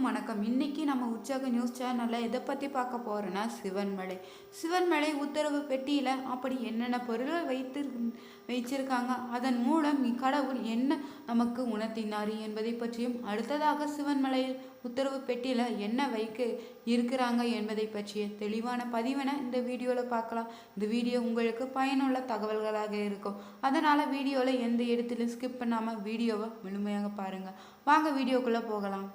அனைவருக்கும் வணக்கம். இன்னைக்கு நம்ம உற்சாக நியூஸ் சேனலில் எதை பற்றி பார்க்க போகிறோன்னா சிவன்மலை சிவன்மலை உத்தரவு பெட்டியில் அப்படி என்னென்ன பொருள்கள் வைத்து வைச்சிருக்காங்க அதன் மூலம் கடவுள் என்ன நமக்கு உணர்த்தினார் என்பதை பற்றியும் அடுத்ததாக சிவன்மலையில் உத்தரவு பெட்டியில் என்ன வைக்க இருக்கிறாங்க என்பதை பற்றிய தெளிவான பதிவினை இந்த வீடியோவில் பார்க்கலாம். இந்த வீடியோ உங்களுக்கு பயனுள்ள தகவல்களாக இருக்கும். அதனால் வீடியோவில் எந்த இடத்துலையும் ஸ்கிப் பண்ணாமல் வீடியோவை முழுமையாக பாருங்கள் வாங்க வீடியோக்குள்ளே போகலாம்.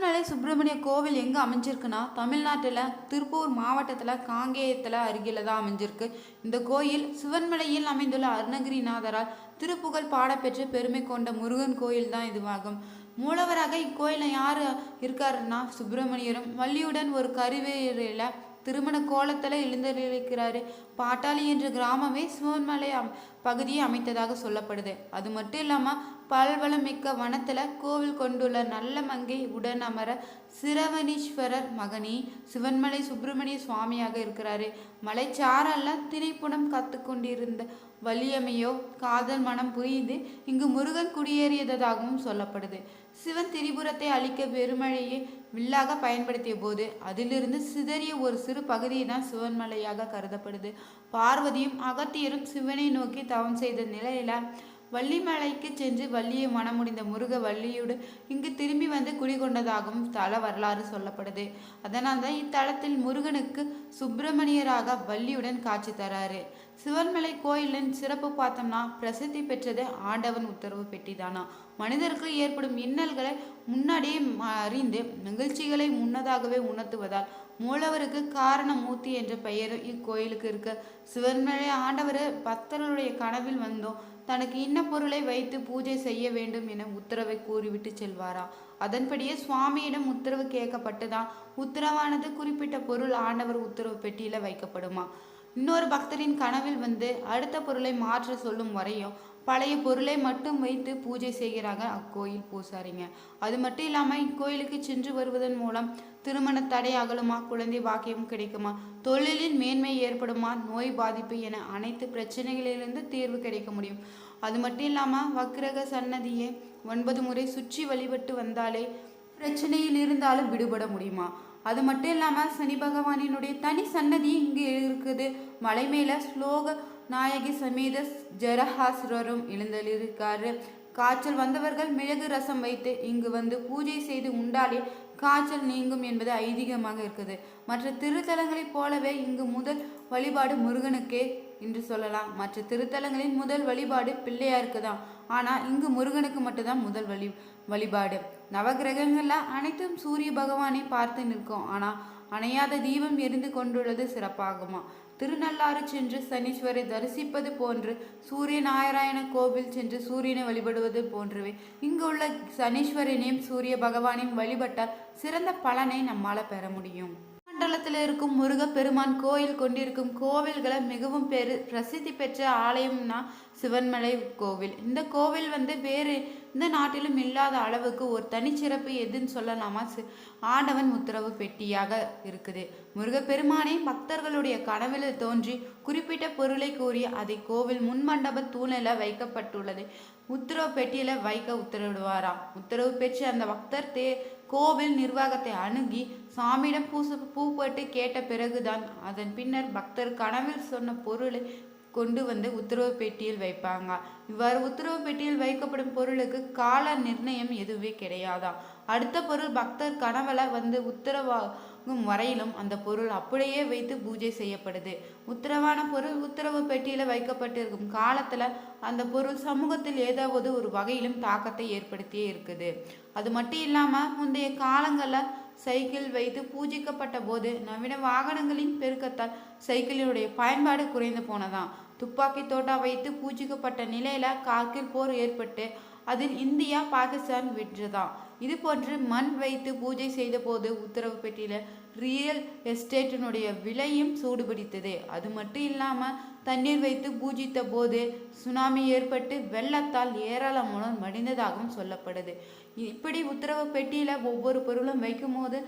திருநெல்லை சுப்பிரமணிய கோவில் எங்கே அமைஞ்சிருக்குன்னா தமிழ்நாட்டில் திருப்பூர் மாவட்டத்தில் காங்கேயத்தில் அருகில் தான் அமைஞ்சிருக்கு. இந்த கோயில் சிவன்மலையில் அமைந்துள்ள அருணகிரிநாதரால் திருப்புகழ் பாடப்பெற்று பெருமை கொண்ட முருகன் கோயில் தான் இதுவாகும். மூலவராக இக்கோயிலில் யார் இருக்காருன்னா சுப்பிரமணியரும். வள்ளியுடன் ஒரு கருவேறையில் திருமண கோலத்தில் எழுந்தருளிக்கிறாரு பாட்டாளி என்ற கிராமமே சிவன்மலை அம் பகுதியை அமைத்ததாக சொல்லப்படுது. அது மட்டும் இல்லாமல் பல்வளமிக்க வனத்தில் கோவில் கொண்டுள்ள நல்ல மங்கை உடன் அமர சிரவணீஸ்வரர் மகனி சிவன்மலை சுப்பிரமணிய சுவாமியாக இருக்கிறாரு. மலைச்சாரல்ல திணைப்புணம் கத்து கொண்டிருந்த வலியமையோ காதல் மனம் புரிந்து இங்கு முருகன் குடியேறியதாகவும் சொல்லப்படுது. சிவன் திரிபுரத்தை அழிக்க பெருமழையே வில்லாக பயன்படுத்திய போது அதிலிருந்து சிதறிய ஒரு சிறு பகுதியை தான் சிவன்மலையாக கருதப்படுது. பார்வதியும் அகத்தியரும் சிவனை நோக்கி தவம் செய்த நிலையில வள்ளிமலைக்கு சென்று வள்ளியை மனமுடிந்த முருக வள்ளியோடு இங்கு திரும்பி வந்து குடிகொண்டதாகவும் தல வரலாறு சொல்லப்படுது. அதனால் தான் இத்தலத்தில் முருகனுக்கு சுப்பிரமணியராக வள்ளியுடன் காட்சி தராரு. சிவன்மலை கோயிலின் சிறப்பு பார்த்தோம்னா பிரசித்தி பெற்றது ஆண்டவன் உத்தரவு பெட்டிதானா. மனிதருக்கு ஏற்படும் இன்னல்களை முன்னாடியே அறிந்து நிகழ்ச்சிகளை முன்னதாகவே உணர்த்துவதால் மூலவருக்கு காரணமூர்த்தி என்ற பெயர் இக்கோயிலுக்கு இருக்க. சிவன்மலை ஆண்டவர் பக்தர்களுடைய கனவில் வந்தோம். தனக்கு இன்ன பொருளை வைத்து பூஜை செய்ய வேண்டும் என உத்தரவை கூறிவிட்டு செல்வாரா? அதன்படியே சுவாமியிடம் உத்தரவு கேட்கப்பட்டுதான் உத்தரவானது குறிப்பிட்ட பொருள் ஆண்டவர் உத்தரவு பெட்டியில வைக்கப்படுமா? இன்னொரு பக்தரின் கனவில் வந்து அடுத்த பொருளை மாற்ற சொல்லும் வரையும் பழைய பொருளை மட்டும் வைத்து பூஜை செய்கிறாங்க அக்கோயில் பூசாரிங்க. அது மட்டும் இல்லாமல் இக்கோயிலுக்கு சென்று வருவதன் மூலம் திருமண தடை அகலுமா? குழந்தை பாக்கியம் கிடைக்குமா? தொழிலின் மேன்மை ஏற்படுமா? நோய் பாதிப்பு என அனைத்து பிரச்சனைகளிலிருந்து தீர்வு கிடைக்க முடியும். அது மட்டும் இல்லாமல் வக்கிரக சன்னதியை ஒன்பது முறை சுற்றி வழிபட்டு வந்தாலே பிரச்சனையில் இருந்தாலும் விடுபட முடியுமா? அது மட்டும் இல்லாமல் சனி பகவானினுடைய தனி சன்னதி இங்கே இருக்குது. மலை மேலே ஸ்லோக நாயகி சமேத ஜரஹாசுரரும் எழுந்தளிருக்காரு காய்ச்சல் வந்தவர்கள் மிளகு ரசம் வைத்து இங்கு வந்து பூஜை செய்து உண்டாலே காய்ச்சல் நீங்கும் என்பது ஐதீகமாக இருக்குது. மற்ற திருத்தலங்களைப் போலவே இங்கு முதல் வழிபாடு முருகனுக்கே என்று சொல்லலாம். மற்ற திருத்தலங்களின் முதல் வழிபாடு பிள்ளையாருக்கு தான் ஆனால் இங்கு முருகனுக்கு மட்டும்தான் முதல் வழி வழிபாடு. நவகிரகங்கள்ல அனைத்தும் சூரிய பகவானை பார்த்து நிற்கும். ஆனால் அணையாத தீபம் எரிந்து கொண்டுள்ளது சிறப்பாகுமா? திருநள்ளாறு சென்று சனீஸ்வரை தரிசிப்பது போன்று சூரிய நாராயண கோவில் சென்று சூரியனை வழிபடுவது போன்றவை. இங்கு உள்ள சனீஸ்வரனையும் சூரிய பகவானையும் வழிபட்டால் சிறந்த பலனை நம்மால் பெற முடியும். மண்டலத்தில் இருக்கும் முருகப்பெருமான் கோயில் கொண்டிருக்கும் கோவில்களை மிகவும் பெரு பிரசித்தி பெற்ற ஆலயம்னா சிவன்மலை கோவில். இந்த கோவில் வந்து வேறு இந்த நாட்டிலும் இல்லாத அளவுக்கு ஒரு தனிச்சிறப்பு எதுன்னு சொல்லலாமா? ஆண்டவன் உத்தரவு பெட்டியாக இருக்குது. முருகப்பெருமானே பக்தர்களுடைய கனவில் தோன்றி குறிப்பிட்ட பொருளை கூறி அதை கோவில் முன்மண்டப தூணில் வைக்கப்பட்டுள்ளது. உத்தரவு பெட்டியில வைக்க உத்தரவிடுவாராம். உத்தரவு பெற்று அந்த பக்தர் தே கோவில் நிர்வாகத்தை அணுகி சாமியிடம் பூச பூப்பட்டு கேட்ட பிறகுதான் அதன் பின்னர் பக்தர் கனவில் சொன்ன பொருளை கொண்டு வந்து உத்தரவு பெட்டியில் வைப்பாங்க. இவ்வாறு உத்தரவு பெட்டியில் வைக்கப்படும் பொருளுக்கு கால நிர்ணயம் எதுவே கிடையாதான் அடுத்த பொருள் பக்தர் கனவுல வந்து உத்தரவாகும் வரையிலும் அந்த பொருள் அப்படியே வைத்து பூஜை செய்யப்படுது. உத்தரவான பொருள் உத்தரவு பெட்டியில வைக்கப்பட்டிருக்கும் காலத்துல அந்த பொருள் சமூகத்தில் ஏதாவது ஒரு வகையிலும் தாக்கத்தை ஏற்படுத்தியே இருக்குது. அது மட்டும் இல்லாம முந்தைய காலங்கள்ல சைக்கிள் வைத்து பூஜிக்கப்பட்ட போது நவீன வாகனங்களின் பெருக்கத்தால் சைக்கிளினுடைய பயன்பாடு குறைந்து போனதாம். துப்பாக்கி தோட்டா வைத்து பூஜிக்கப்பட்ட நிலையில கார்கில் போர் ஏற்பட்டு அதில் இந்தியா பாகிஸ்தான் வென்றதாம். இது போன்று மண் வைத்து பூஜை செய்த போது உத்தரவு பெட்டியில ரியல் எஸ்டேட்டினுடைய விலையும் சூடுபிடித்தது. அது மட்டும் இல்லாம தண்ணீர் வைத்து பூஜித்த போது சுனாமி ஏற்பட்டு வெள்ளத்தால் ஏராளமான மடிந்ததாகவும் சொல்லப்படுது. இப்படி உத்தரவு பெட்டியில ஒவ்வொரு பொருளும் வைக்கும் போது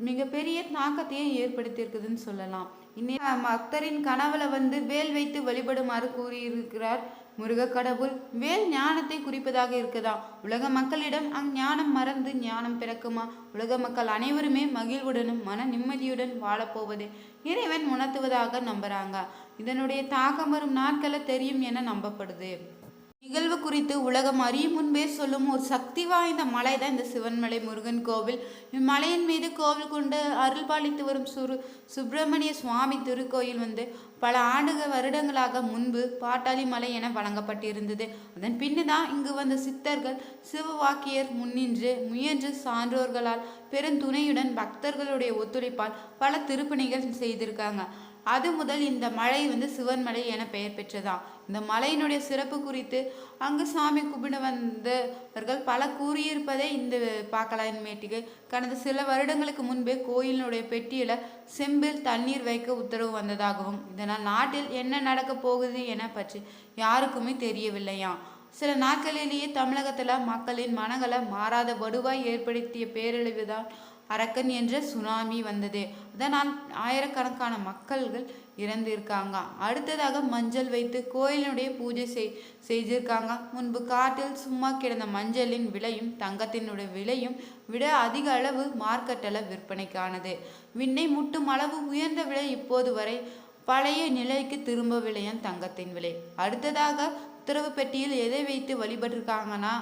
மிகப்பெரிய தாக்கத்தையே ஏற்படுத்தியிருக்குதுன்னு சொல்லலாம். இன்னும் பக்தரின் கனவுல வந்து வேல் வைத்து வழிபடுமாறு கூறியிருக்கிறார் முருகக் கடவுள். வேல் ஞானத்தை குறிப்பதாக இருக்குதா? உலக மக்களிடம் அஞ்ஞானம் மறந்து ஞானம் பிறக்குமா? உலக மக்கள் அனைவருமே மகிழ்வுடனும் மன நிம்மதியுடன் வாழப்போவது இறைவன் உணர்த்துவதாக நம்புறாங்க. இதனுடைய தாக்கம் வரும் நாட்களில் தெரியும் என நம்பப்படுது. நிகழ்வு குறித்து உலகம் அறியும் முன்பே சொல்லும் ஒரு சக்தி வாய்ந்த மலை தான் இந்த சிவன்மலை முருகன் கோவில். இம்மலையின் மீது கோவில் கொண்டு அருள் பாலித்து வரும் சுரு சுப்பிரமணிய சுவாமி திருக்கோயில் வந்து பல ஆண்டுகள் வருடங்களாக முன்பு பாட்டாளி மலை என வழங்கப்பட்டிருந்தது. அதன் பின்னு தான் இங்கு வந்த சித்தர்கள் சிவவாக்கியர் முன்னின்று முயன்று சான்றோர்களால் பெருந்துணையுடன் பக்தர்களுடைய ஒத்துழைப்பால் பல திருப்பணிகள் செய்திருக்காங்க. அது முதல் இந்த மலை வந்து சிவன் மலை என பெயர் பெற்றதாம். இந்த மலையினுடைய சிறப்பு குறித்து அங்கு சாமி கும்பிட வந்தவர்கள் பல கூறியிருப்பதை இந்த பார்க்கலாம் இனிமேட்டுக்கு கடந்த சில வருடங்களுக்கு முன்பே கோயிலினுடைய பெட்டியில செம்பில் தண்ணீர் வைக்க உத்தரவு வந்ததாகவும் இதனால் நாட்டில் என்ன நடக்கப் போகுது என பற்றி யாருக்குமே தெரியவில்லையாம் சில நாட்களிலேயே தமிழகத்துல மக்களின் மனங்களை மாறாத வடுவாய் ஏற்படுத்திய பேரழிவு தான் அரக்கன் என்ற சுனாமி வந்தது. அதனால் ஆயிரக்கணக்கான மக்கள்கள் இறந்திருக்காங்க. அடுத்ததாக மஞ்சள் வைத்து கோயிலினுடைய பூஜை செய் செய்திருக்காங்க. முன்பு காட்டில் சும்மா கிடந்த மஞ்சளின் விலையும் தங்கத்தினுடைய விலையும் விட அதிக அளவு மார்க்கெட்டில் விற்பனைக்கானது. விண்ணை முட்டும் அளவு உயர்ந்த விலை இப்போது வரை பழைய நிலைக்கு திரும்பவில்லையாம் தங்கத்தின் விலை. அடுத்ததாக உத்தரவு பெட்டியில் எதை வைத்து வழிபட்டிருக்காங்கன்னா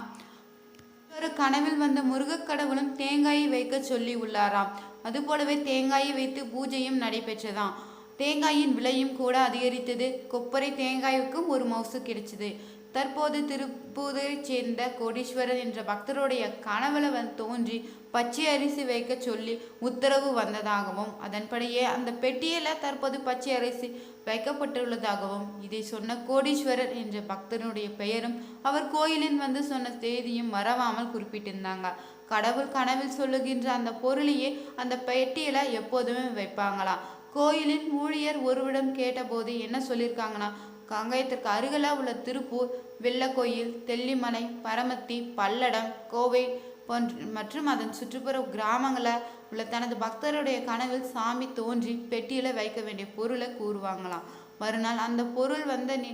ஒரு கனவில் வந்த முருகக் கடவுளும் தேங்காயை வைக்க சொல்லி உள்ளாராம். அதுபோலவே தேங்காயை வைத்து பூஜையும் நடைபெற்றதாம். தேங்காயின் விலையும் கூட அதிகரித்தது. கொப்பரை தேங்காய்க்கும் ஒரு மவுசு கிடைச்சது. தற்போது திருப்பூரைச் சேர்ந்த கோடீஸ்வரர் என்ற பக்தருடைய கனவுல வந்து தோன்றி பச்சை அரிசி வைக்க சொல்லி உத்தரவு வந்ததாகவும் அதன்படியே அந்த பெட்டியில தற்போது பச்சை அரிசி வைக்கப்பட்டுள்ளதாகவும் இதை சொன்ன கோடீஸ்வரர் என்ற பக்தனுடைய பெயரும் அவர் கோயிலின் வந்து சொன்ன தேதியும் மறவாமல் குறிப்பிட்டிருந்தாங்க. கடவுள் கனவில் சொல்லுகின்ற அந்த பொருளையே அந்த பெட்டியில எப்போதுமே வைப்பாங்களாம் கோயிலின் ஊழியர் ஒருவிடம் கேட்டபோது என்ன சொல்லியிருக்காங்கன்னா காங்கயத்திற்கு அருகில் உள்ள திருப்பூர் வெள்ளக்கோயில் தெல்லிமலை பரமத்தி பல்லடம் கோவை போன்ற மற்றும் அதன் சுற்றுப்புற கிராமங்களில் உள்ள தனது பக்தருடைய கனவில் சாமி தோன்றி பெட்டியில் வைக்க வேண்டிய பொருளை கூறுவாங்களாம். மறுநாள் அந்த பொருள் வந்த நி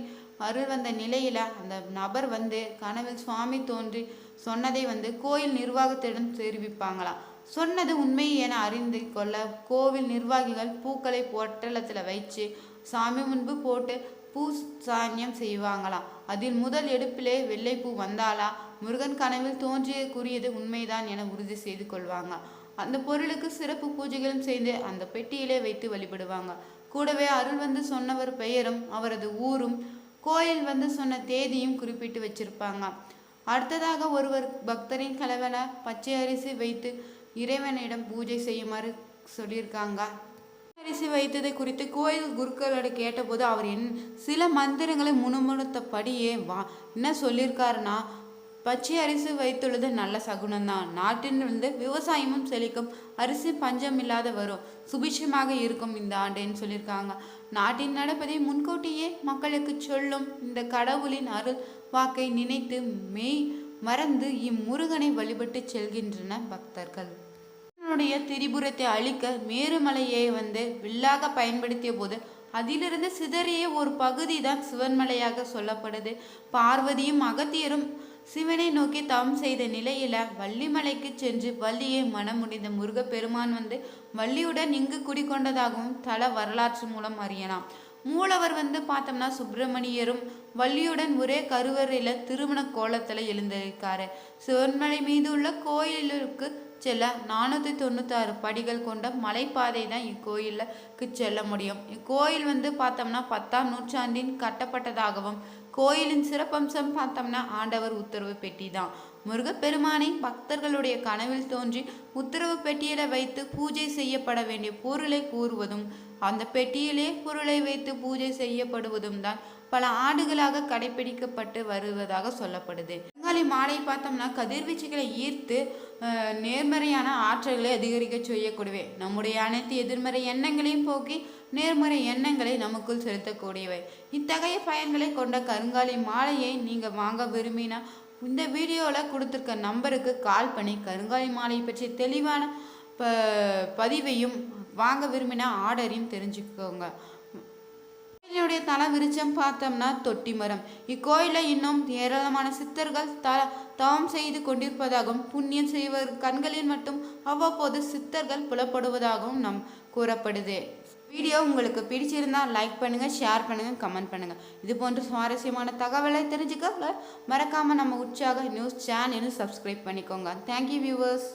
அருள் வந்த நிலையில் அந்த நபர் வந்து கனவில் சுவாமி தோன்றி சொன்னதை வந்து கோயில் நிர்வாகத்திடம் தெரிவிப்பாங்களாம். சொன்னது உண்மை என அறிந்து கொள்ள கோவில் நிர்வாகிகள் பூக்களை பொட்டலத்தில் வச்சு சாமி முன்பு போட்டு பூ சாங்கியம் செய்வாங்களாம் அதில் முதல் எடுப்பிலே வெள்ளைப்பூ வந்தாலா முருகன் கனவில் தோன்றிய கூறியது உண்மைதான் என உறுதி செய்து கொள்வாங்க. அந்த பொருளுக்கு சிறப்பு பூஜைகளும் செய்து அந்த பெட்டியிலே வைத்து வழிபடுவாங்க. கூடவே அருள் வந்து சொன்னவர் பெயரும் அவரது ஊரும் கோயில் வந்து சொன்ன தேதியும் குறிப்பிட்டு வச்சிருப்பாங்க. அடுத்ததாக ஒருவர் பக்தரின் கலவன பச்சை அரிசி வைத்து இறைவனிடம் பூஜை செய்யுமாறு சொல்லியிருக்காங்க. அரிசி வைத்ததை குறித்து கோயில் குருக்களோட கேட்டபோது அவர் என் சில மந்திரங்களை முணுமுணுத்தபடியே வா என்ன சொல்லியிருக்காருன்னா பச்சை அரிசி வைத்துள்ளது நல்ல சகுனம்தான். நாட்டின் வந்து விவசாயமும் செழிக்கும். அரிசி பஞ்சம் இல்லாத வரும். சுபிட்சமாக இருக்கும் இந்த ஆண்டுன்னு சொல்லியிருக்காங்க. நாட்டின் நடப்பதை முன்கூட்டியே மக்களுக்கு சொல்லும் இந்த கடவுளின் அருள் வாக்கை நினைத்து மெய் மறந்து இம்முருகனை வழிபட்டு செல்கின்றன பக்தர்கள். தன்னுடைய திரிபுரத்தை அழிக்க மேருமலையை வந்து வில்லாக பயன்படுத்திய போது அதிலிருந்து சிதறிய ஒரு பகுதி தான் சிவன்மலையாக சொல்லப்படுது. பார்வதியும் அகத்தியரும் சிவனை நோக்கி தவம் செய்த நிலையில வள்ளிமலைக்கு சென்று வள்ளியை மனமுடிந்த முருகப்பெருமான் வந்து வள்ளியுடன் இங்கு குடிக்கொண்டதாகவும் தல வரலாற்று மூலம் அறியலாம். மூலவர் வந்து பார்த்தோம்னா சுப்பிரமணியரும் வள்ளியுடன் ஒரே கருவறையில் திருமண கோலத்தில் எழுந்திருக்காரு. சிவன்மலை மீது உள்ள கோயிலுக்கு செல்ல நானூற்றி தொண்ணூத்தாறு படிகள் கொண்ட மலைப்பாதை தான் இக்கோயிலுக்கு செல்ல முடியும். இக்கோயில் வந்து பார்த்தோம்னா பத்தாம் நூற்றாண்டின் கட்டப்பட்டதாகவும் கோயிலின் சிறப்பம்சம் பார்த்தோம்னா ஆண்டவர் உத்தரவு பெட்டி தான் முருகப்பெருமானை பக்தர்களுடைய கனவில் தோன்றி உத்தரவு பெட்டியில வைத்து பூஜை செய்யப்பட வேண்டிய பொருளை கூறுவதும் அந்த பெட்டியிலே பொருளை வைத்து பூஜை செய்யப்படுவதும் தான் பல ஆண்டுகளாக கடைபிடிக்கப்பட்டு வருவதாக சொல்லப்படுது. பெங்காலி மாலை பார்த்தோம்னா கதிர்வீச்சுகளை ஈர்த்து நேர்மறையான ஆற்றல்களை அதிகரிக்க செய்யக்கூடியவை. நம்முடைய அனைத்து எதிர்மறை எண்ணங்களையும் போக்கி நேர்மறை எண்ணங்களை நமக்குள் செலுத்தக்கூடியவை. இத்தகைய பயன்களை கொண்ட கருங்காலி மாலையை நீங்கள் வாங்க விரும்பினா இந்த வீடியோவில் கொடுத்துருக்க நம்பருக்கு கால் பண்ணி கருங்காலி மாலை பற்றி தெளிவான ப பதிவையும் வாங்க விரும்பினா ஆர்டரையும் தெரிஞ்சுக்கோங்க. கோயிலுடைய தல விருச்சம் பார்த்தோம்னா தொட்டி மரம் இக்கோயிலில் இன்னும் ஏராளமான சித்தர்கள் த தவம் செய்து கொண்டிருப்பதாகவும் புண்ணியம் செய்வர் கண்களில் மட்டும் அவ்வப்போது சித்தர்கள் புலப்படுவதாகவும் நம் கூறப்படுது. வீடியோ உங்களுக்கு பிடிச்சிருந்தால் லைக் பண்ணுங்கள் ஷேர் பண்ணுங்கள் கமெண்ட் பண்ணுங்கள் இது போன்ற சுவாரஸ்யமான தகவலை தெரிஞ்சுக்க மறக்காமல் நம்ம உற்சாக நியூஸ் சேனலும் சப்ஸ்கிரைப் பண்ணிக்கோங்க. Thank you viewers